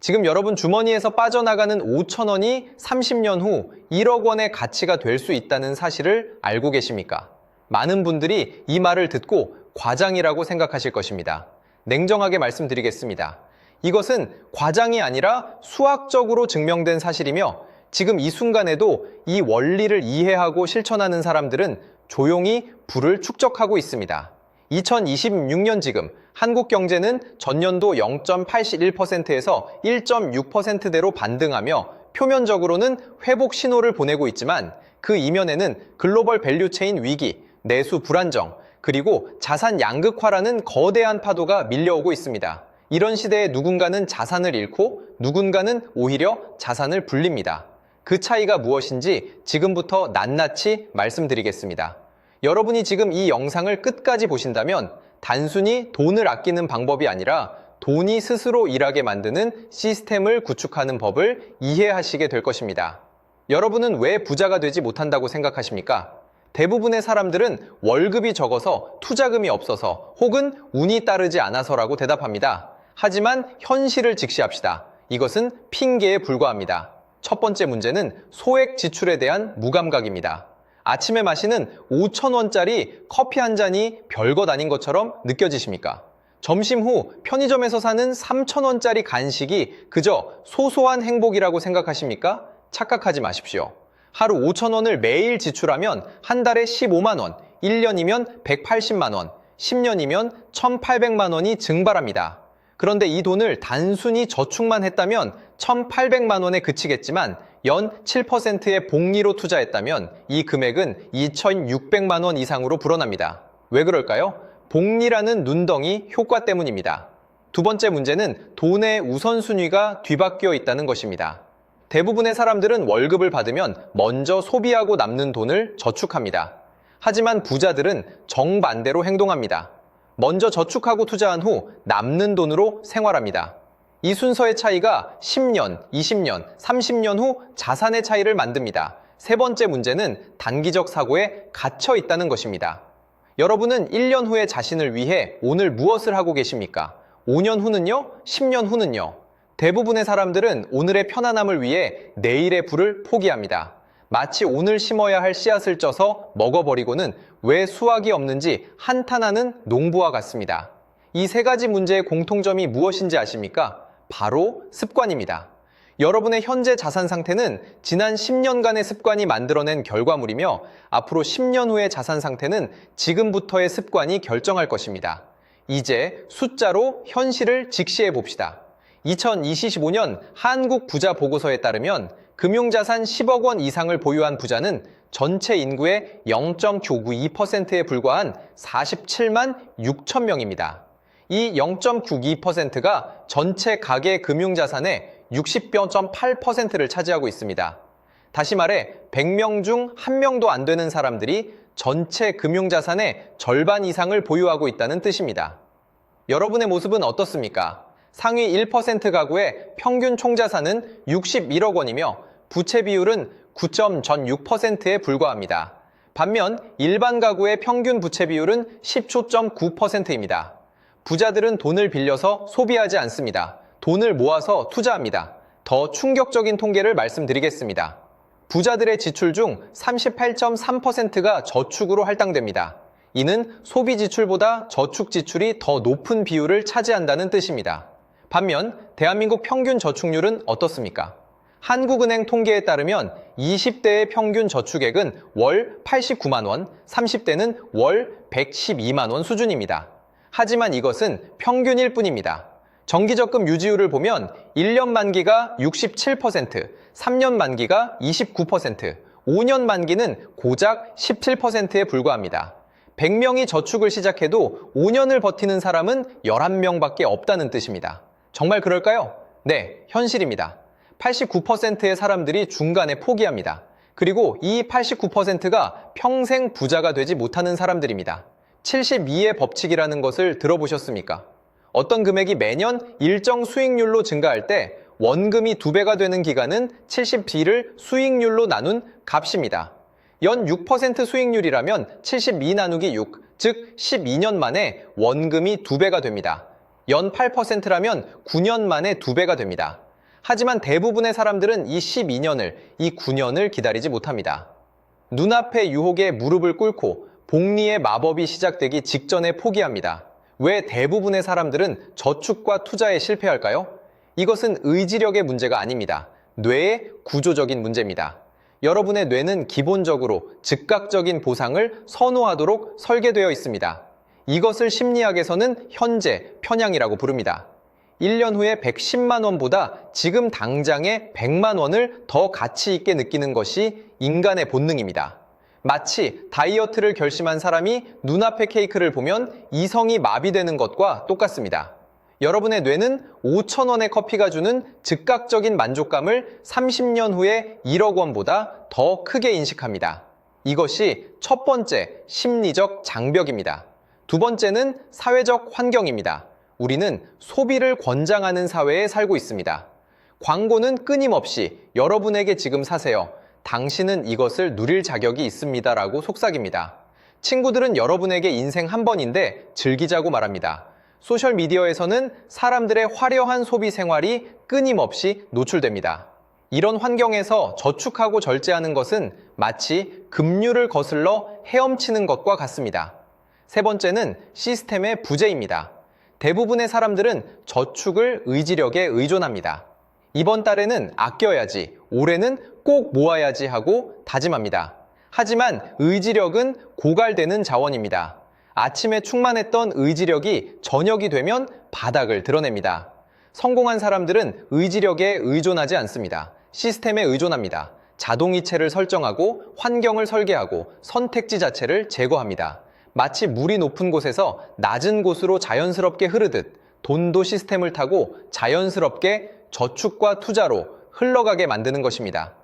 지금 여러분 주머니에서 빠져나가는 5천 원이 30년 후 1억 원의 가치가 될 수 있다는 사실을 알고 계십니까? 많은 분들이 이 말을 듣고 과장이라고 생각하실 것입니다. 냉정하게 말씀드리겠습니다. 이것은 과장이 아니라 수학적으로 증명된 사실이며 지금 이 순간에도 이 원리를 이해하고 실천하는 사람들은 조용히 부를 축적하고 있습니다. 2026년 지금 한국 경제는 전년도 0.81%에서 1.6%대로 반등하며 표면적으로는 회복 신호를 보내고 있지만 그 이면에는 글로벌 밸류체인 위기, 내수 불안정, 그리고 자산 양극화라는 거대한 파도가 밀려오고 있습니다. 이런 시대에 누군가는 자산을 잃고 누군가는 오히려 자산을 불립니다. 그 차이가 무엇인지 지금부터 낱낱이 말씀드리겠습니다. 여러분이 지금 이 영상을 끝까지 보신다면 단순히 돈을 아끼는 방법이 아니라 돈이 스스로 일하게 만드는 시스템을 구축하는 법을 이해하시게 될 것입니다. 여러분은 왜 부자가 되지 못한다고 생각하십니까? 대부분의 사람들은 월급이 적어서 투자금이 없어서 혹은 운이 따르지 않아서라고 대답합니다. 하지만 현실을 직시합시다. 이것은 핑계에 불과합니다. 첫 번째 문제는 소액 지출에 대한 무감각입니다. 아침에 마시는 5천원짜리 커피 한 잔이 별것 아닌 것처럼 느껴지십니까? 점심 후 편의점에서 사는 3천원짜리 간식이 그저 소소한 행복이라고 생각하십니까? 착각하지 마십시오. 하루 5천원을 매일 지출하면 한 달에 15만원, 1년이면 180만원, 10년이면 1,800만원이 증발합니다. 그런데 이 돈을 단순히 저축만 했다면 1,800만원에 그치겠지만 연 7%의 복리로 투자했다면 이 금액은 2,600만 원 이상으로 불어납니다. 왜 그럴까요? 복리라는 눈덩이 효과 때문입니다. 두 번째 문제는 돈의 우선순위가 뒤바뀌어 있다는 것입니다. 대부분의 사람들은 월급을 받으면 먼저 소비하고 남는 돈을 저축합니다. 하지만 부자들은 정반대로 행동합니다. 먼저 저축하고 투자한 후 남는 돈으로 생활합니다. 이 순서의 차이가 10년, 20년, 30년 후 자산의 차이를 만듭니다. 세 번째 문제는 단기적 사고에 갇혀 있다는 것입니다. 여러분은 1년 후의 자신을 위해 오늘 무엇을 하고 계십니까? 5년 후는요? 10년 후는요? 대부분의 사람들은 오늘의 편안함을 위해 내일의 부를 포기합니다. 마치 오늘 심어야 할 씨앗을 쪄서 먹어버리고는 왜 수확이 없는지 한탄하는 농부와 같습니다. 이 세 가지 문제의 공통점이 무엇인지 아십니까? 바로 습관입니다. 여러분의 현재 자산 상태는 지난 10년간의 습관이 만들어낸 결과물이며 앞으로 10년 후의 자산 상태는 지금부터의 습관이 결정할 것입니다. 이제 숫자로 현실을 직시해 봅시다. 2025년 한국 부자 보고서에 따르면 금융자산 10억 원 이상을 보유한 부자는 전체 인구의 0.992%에 불과한 47만 6천 명입니다. 이 0.92%가 전체 가계 금융자산의 60.8%를 차지하고 있습니다. 다시 말해 100명 중 1명도 안 되는 사람들이 전체 금융자산의 절반 이상을 보유하고 있다는 뜻입니다. 여러분의 모습은 어떻습니까? 상위 1% 가구의 평균 총자산은 61억 원이며 부채 비율은 9.6%에 불과합니다. 반면 일반 가구의 평균 부채 비율은 10.9%입니다. 부자들은 돈을 빌려서 소비하지 않습니다. 돈을 모아서 투자합니다. 더 충격적인 통계를 말씀드리겠습니다. 부자들의 지출 중 38.3%가 저축으로 할당됩니다. 이는 소비 지출보다 저축 지출이 더 높은 비율을 차지한다는 뜻입니다. 반면 대한민국 평균 저축률은 어떻습니까? 한국은행 통계에 따르면 20대의 평균 저축액은 월 89만 원, 30대는 월 112만 원 수준입니다. 하지만 이것은 평균일 뿐입니다. 정기적금 유지율을 보면 1년 만기가 67%, 3년 만기가 29%, 5년 만기는 고작 17%에 불과합니다. 100명이 저축을 시작해도 5년을 버티는 사람은 11명밖에 없다는 뜻입니다. 정말 그럴까요? 네, 현실입니다. 89%의 사람들이 중간에 포기합니다. 그리고 이 89%가 평생 부자가 되지 못하는 사람들입니다. 72의 법칙이라는 것을 들어보셨습니까? 어떤 금액이 매년 일정 수익률로 증가할 때 원금이 두 배가 되는 기간은 72를 수익률로 나눈 값입니다. 연 6% 수익률이라면 72 나누기 6, 즉 12년 만에 원금이 두 배가 됩니다. 연 8%라면 9년 만에 두 배가 됩니다. 하지만 대부분의 사람들은 이 12년을, 이 9년을 기다리지 못합니다. 눈앞의 유혹에 무릎을 꿇고 복리의 마법이 시작되기 직전에 포기합니다. 왜 대부분의 사람들은 저축과 투자에 실패할까요? 이것은 의지력의 문제가 아닙니다. 뇌의 구조적인 문제입니다. 여러분의 뇌는 기본적으로 즉각적인 보상을 선호하도록 설계되어 있습니다. 이것을 심리학에서는 현재, 편향이라고 부릅니다. 1년 후에 110만 원보다 지금 당장에 100만 원을 더 가치 있게 느끼는 것이 인간의 본능입니다. 마치 다이어트를 결심한 사람이 눈앞의 케이크를 보면 이성이 마비되는 것과 똑같습니다. 여러분의 뇌는 5천 원의 커피가 주는 즉각적인 만족감을 30년 후에 1억 원보다 더 크게 인식합니다. 이것이 첫 번째 심리적 장벽입니다. 두 번째는 사회적 환경입니다. 우리는 소비를 권장하는 사회에 살고 있습니다. 광고는 끊임없이 여러분에게 지금 사세요. 당신은 이것을 누릴 자격이 있습니다. 라고 속삭입니다. 친구들은 여러분에게 인생 한 번인데 즐기자고 말합니다. 소셜미디어에서는 사람들의 화려한 소비 생활이 끊임없이 노출됩니다. 이런 환경에서 저축하고 절제하는 것은 마치 급류를 거슬러 헤엄치는 것과 같습니다. 세 번째는 시스템의 부재입니다. 대부분의 사람들은 저축을 의지력에 의존합니다. 이번 달에는 아껴야지, 올해는 꼭 모아야지 하고 다짐합니다. 하지만 의지력은 고갈되는 자원입니다. 아침에 충만했던 의지력이 저녁이 되면 바닥을 드러냅니다. 성공한 사람들은 의지력에 의존하지 않습니다. 시스템에 의존합니다. 자동이체를 설정하고 환경을 설계하고 선택지 자체를 제거합니다. 마치 물이 높은 곳에서 낮은 곳으로 자연스럽게 흐르듯 돈도 시스템을 타고 자연스럽게 저축과 투자로 흘러가게 만드는 것입니다.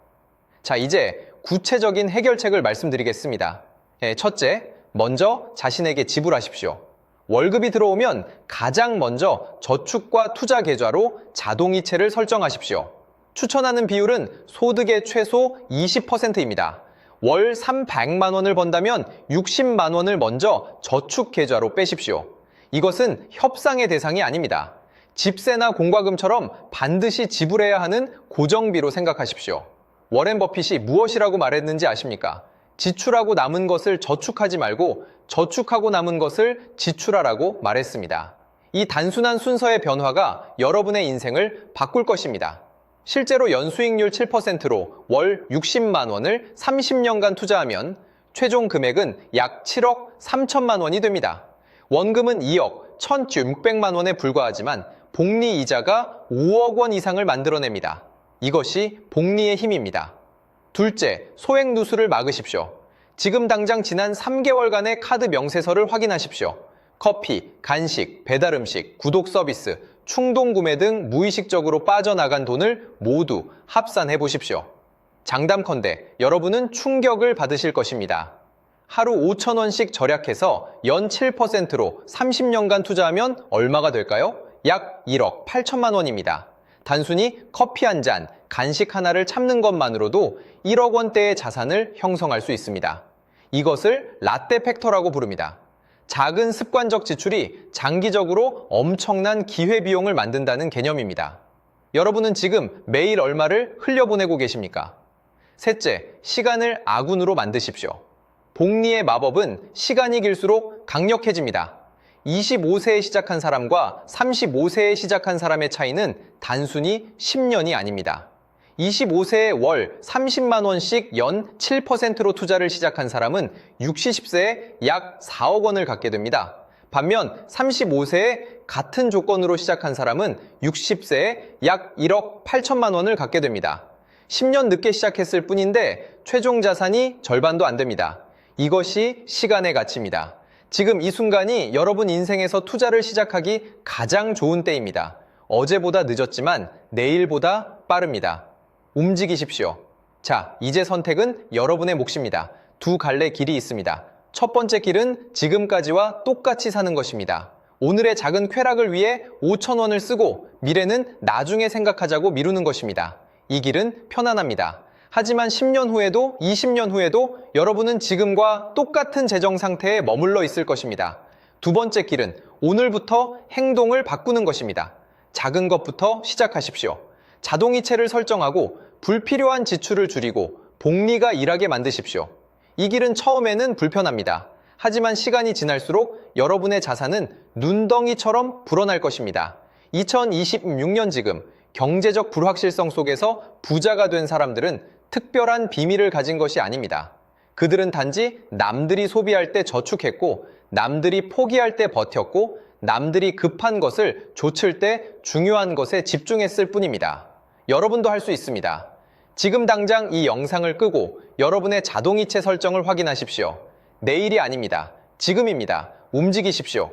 자, 이제 구체적인 해결책을 말씀드리겠습니다. 예, 첫째, 먼저 자신에게 지불하십시오. 월급이 들어오면 가장 먼저 저축과 투자 계좌로 자동이체를 설정하십시오. 추천하는 비율은 소득의 최소 20%입니다. 월 300만 원을 번다면 60만 원을 먼저 저축 계좌로 빼십시오. 이것은 협상의 대상이 아닙니다. 집세나 공과금처럼 반드시 지불해야 하는 고정비로 생각하십시오. 워렌 버핏이 무엇이라고 말했는지 아십니까? 지출하고 남은 것을 저축하지 말고 저축하고 남은 것을 지출하라고 말했습니다. 이 단순한 순서의 변화가 여러분의 인생을 바꿀 것입니다. 실제로 연수익률 7%로 월 60만 원을 30년간 투자하면 최종 금액은 약 7억 3천만 원이 됩니다. 원금은 2억 1,600만 원에 불과하지만 복리 이자가 5억 원 이상을 만들어냅니다. 이것이 복리의 힘입니다. 둘째, 소액 누수를 막으십시오. 지금 당장 지난 3개월간의 카드 명세서를 확인하십시오. 커피, 간식, 배달 음식, 구독 서비스, 충동 구매 등 무의식적으로 빠져나간 돈을 모두 합산해 보십시오. 장담컨대 여러분은 충격을 받으실 것입니다. 하루 5천원씩 절약해서 연 7%로 30년간 투자하면 얼마가 될까요? 약 1억 8천만 원입니다. 단순히 커피 한 잔, 간식 하나를 참는 것만으로도 1억 원대의 자산을 형성할 수 있습니다. 이것을 라떼 팩터라고 부릅니다. 작은 습관적 지출이 장기적으로 엄청난 기회비용을 만든다는 개념입니다. 여러분은 지금 매일 얼마를 흘려보내고 계십니까? 셋째, 시간을 아군으로 만드십시오. 복리의 마법은 시간이 길수록 강력해집니다. 25세에 시작한 사람과 35세에 시작한 사람의 차이는 단순히 10년이 아닙니다. 25세에 월 30만 원씩 연 7%로 투자를 시작한 사람은 60세에 약 4억 원을 갖게 됩니다. 반면 35세에 같은 조건으로 시작한 사람은 60세에 약 1억 8천만 원을 갖게 됩니다. 10년 늦게 시작했을 뿐인데 최종 자산이 절반도 안 됩니다. 이것이 시간의 가치입니다. 지금 이 순간이 여러분 인생에서 투자를 시작하기 가장 좋은 때입니다. 어제보다 늦었지만 내일보다 빠릅니다. 움직이십시오. 자, 이제 선택은 여러분의 몫입니다. 두 갈래 길이 있습니다. 첫 번째 길은 지금까지와 똑같이 사는 것입니다. 오늘의 작은 쾌락을 위해 5천 원을 쓰고 미래는 나중에 생각하자고 미루는 것입니다. 이 길은 편안합니다. 하지만 10년 후에도 20년 후에도 여러분은 지금과 똑같은 재정 상태에 머물러 있을 것입니다. 두 번째 길은 오늘부터 행동을 바꾸는 것입니다. 작은 것부터 시작하십시오. 자동이체를 설정하고 불필요한 지출을 줄이고 복리가 일하게 만드십시오. 이 길은 처음에는 불편합니다. 하지만 시간이 지날수록 여러분의 자산은 눈덩이처럼 불어날 것입니다. 2026년 지금 경제적 불확실성 속에서 부자가 된 사람들은 특별한 비밀을 가진 것이 아닙니다. 그들은 단지 남들이 소비할 때 저축했고, 남들이 포기할 때 버텼고, 남들이 급한 것을 좇을 때 중요한 것에 집중했을 뿐입니다. 여러분도 할 수 있습니다. 지금 당장 이 영상을 끄고 여러분의 자동이체 설정을 확인하십시오. 내일이 아닙니다. 지금입니다. 움직이십시오.